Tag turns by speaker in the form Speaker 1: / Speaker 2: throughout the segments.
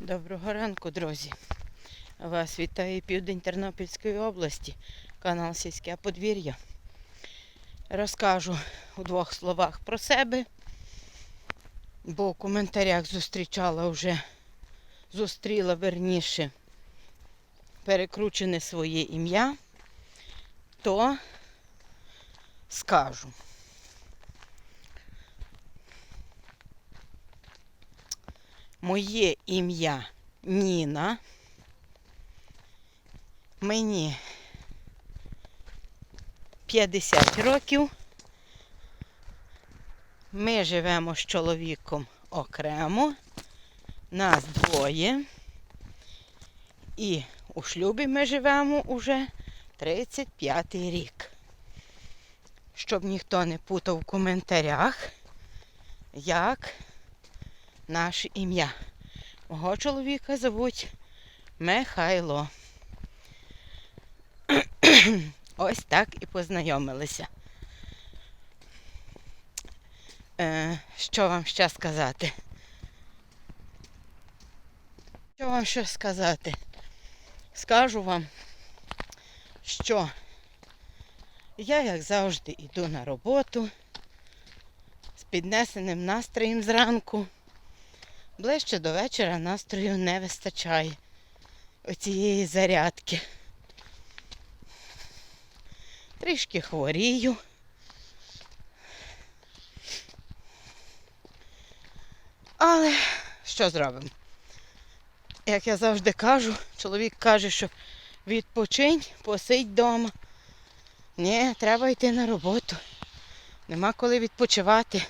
Speaker 1: Доброго ранку, друзі. Вас вітає південь Тернопільської області, канал Сільське подвір'я. Розкажу у двох словах про себе, бо в коментарях зустрічала вже, зустріла верніше перекручене своє ім'я, то скажу. Моє ім'я Ніна. Мені 50 років. Ми живемо з чоловіком окремо. Нас двоє. І у шлюбі ми живемо уже 35 рік. Щоб ніхто не путав в коментарях, як наше ім'я. Мого чоловіка звуть Михайло. Ось так і познайомилися. Е, що вам ще сказати? Що вам ще сказати? Скажу вам, що я, як завжди, йду на роботу з піднесеним настроєм зранку. Ближче до вечора настрою не вистачає оцієї зарядки. Трішки хворію. Але що зробимо? Як я завжди кажу, чоловік каже, що відпочинь, посидь вдома. Ні, треба йти на роботу. Нема коли відпочивати.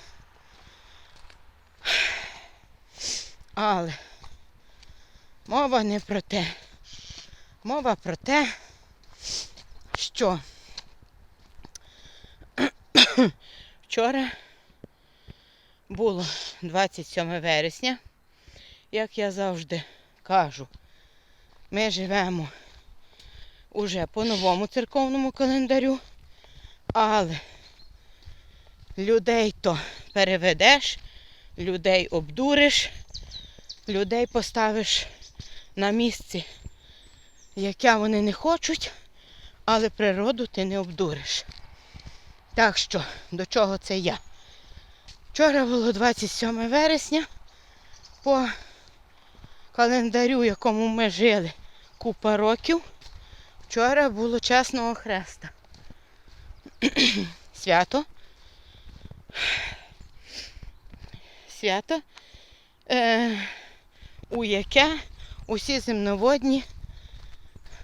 Speaker 1: Але мова не про те. Мова про те, що вчора було 27 вересня, як я завжди кажу, ми живемо уже по новому церковному календарю, але людей то переведеш, людей обдуриш, людей поставиш на місце, яке вони не хочуть, але природу ти не обдуриш. Так що, до чого це я? Вчора було 27 вересня, по календарю, якому ми жили купа років. Вчора було чесного хреста. Свято. Свято, е, у яке усі земноводні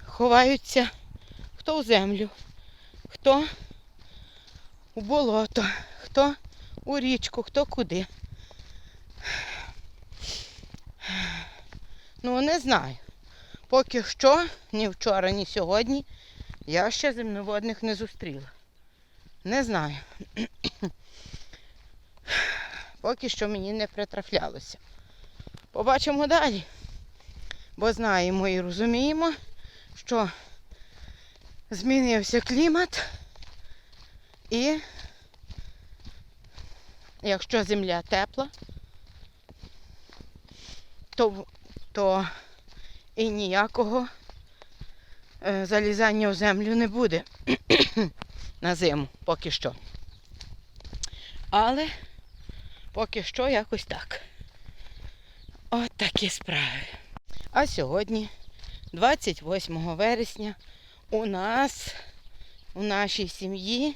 Speaker 1: ховаються хто в землю, хто у болото, хто у річку, хто куди. Ну, не знаю. Поки що, ні вчора, ні сьогодні, я ще земноводних не зустріла. Не знаю. Поки що мені не притрафлялося. Побачимо далі. Бо знаємо і розуміємо, що змінився клімат і якщо земля тепла, то, то і ніякого е, залізання в землю не буде на зиму поки що. Але поки що якось так. От такі справи. А сьогодні, 28 вересня, у нас, у нашій сім'ї,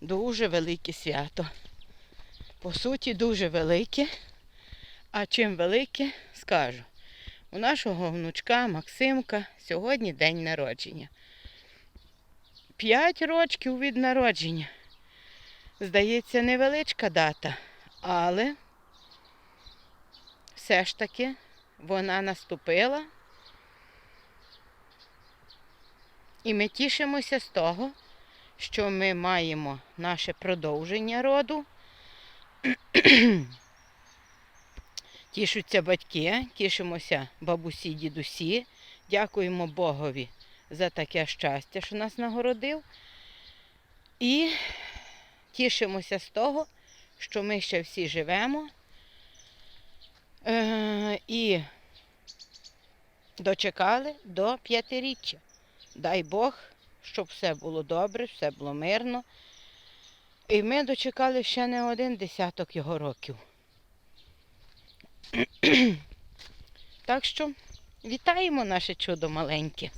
Speaker 1: дуже велике свято. По суті, дуже велике. А чим велике, скажу. У нашого внучка Максимка сьогодні день народження. П'ять рочків від народження. Здається, невеличка дата, але все ж таки вона наступила. І ми тішимося з того, що ми маємо наше продовження роду. Тішуться батьки, тішимося бабусі, дідусі. Дякуємо Богові за таке щастя, що нас нагородив. І тішимося з того, що ми ще всі живемо. Е, і дочекали до п'ятиріччя. Дай Бог, щоб все було добре, все було мирно. І ми дочекали ще не один десяток його років. Так що вітаємо наше чудо маленьке.